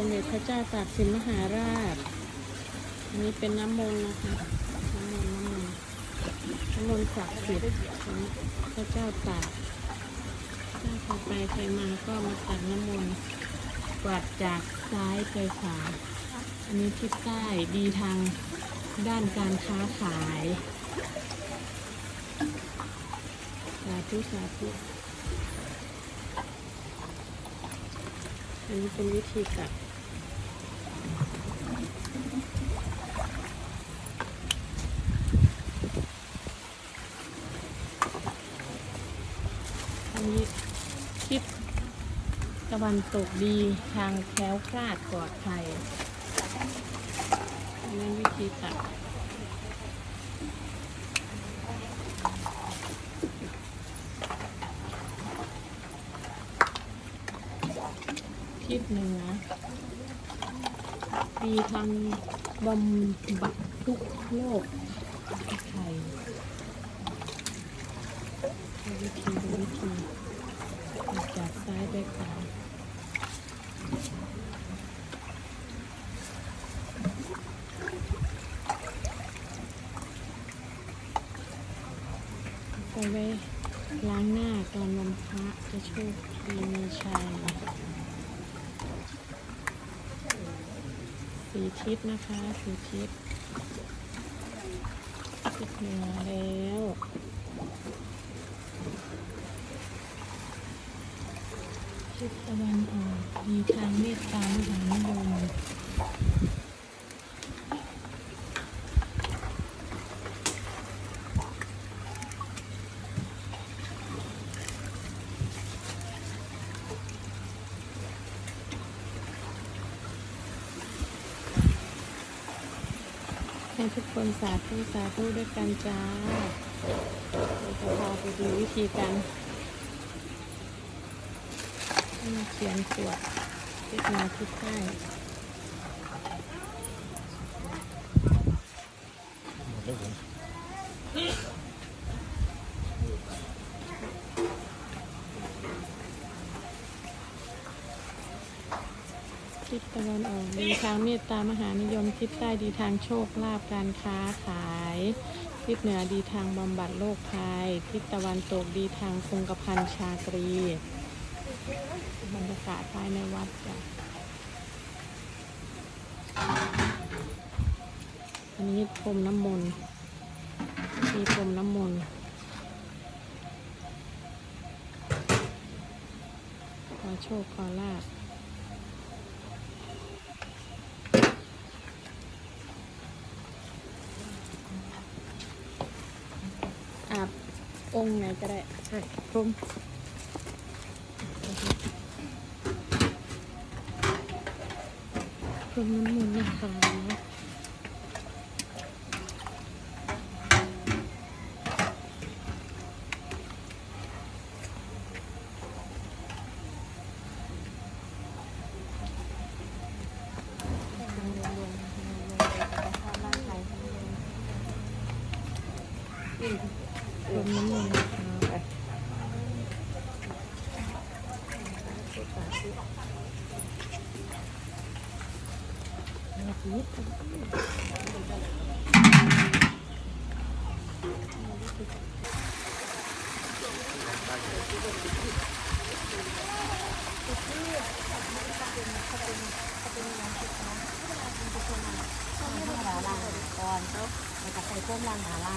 สมเด็จพระเจ้าตากสินมหาราช อันนี้เป็นน้ำมนต์นะคะ น้ำมนต์น้ำมนต์น้ำมนต์ศักดิ์สิทธิ์ของพระเจ้าตากถ้าใครไปใครมาก็มาตักน้ำมนต์กวาดจากซ้ายไปขวา อันนี้ทิศใต้ดีทางด้านการค้าขายสาธุสาธุอันนี้เป็นวิธีตัด อันนี้ทิศตะวันตกดีทางแคล้วคลาดปลอดภัยอันนี้วิธีตัดทิศเหนือดีทางบำบัดทุกโรคภัย ดูวิธีดูวิธีจากซ้ายไปขวาไปไว้ล้างหน้าตอนวันพระจะโชคดีมีชัยสีทิศนะคะสีทิศทิศเหนือแล้ว ทิศตะวันออกมีทางเมตตามหานิยมให้ทุกคนสาธุสาธุด้วยกันจ้าเราจะพาไปดูวิธีการ เขียนสวดทิศเหนือทิศใต้หมดแล้วผมทิศตะวันออกดีทางเมตตามหานิยมทิศใต้ดีทางโชคลาภการค้าขายทิศเหนือดีทางบำบัดโรคภัยทิศตะวันตกดีทางคงกระพันชาตรี บรรยากาศภายในวัดจ้ะอันนี้พรมน้ำมนต์มีพรมน้ำมนต์ขอโชคขอลาภอาบองค์ไหนก็ได้ใช่พรมพ รมน้ำมนต์นะคะพรมน้ำมนต์นะคะ หาล่าก่อนแล้วก็ใส่พวกล่างหาล่า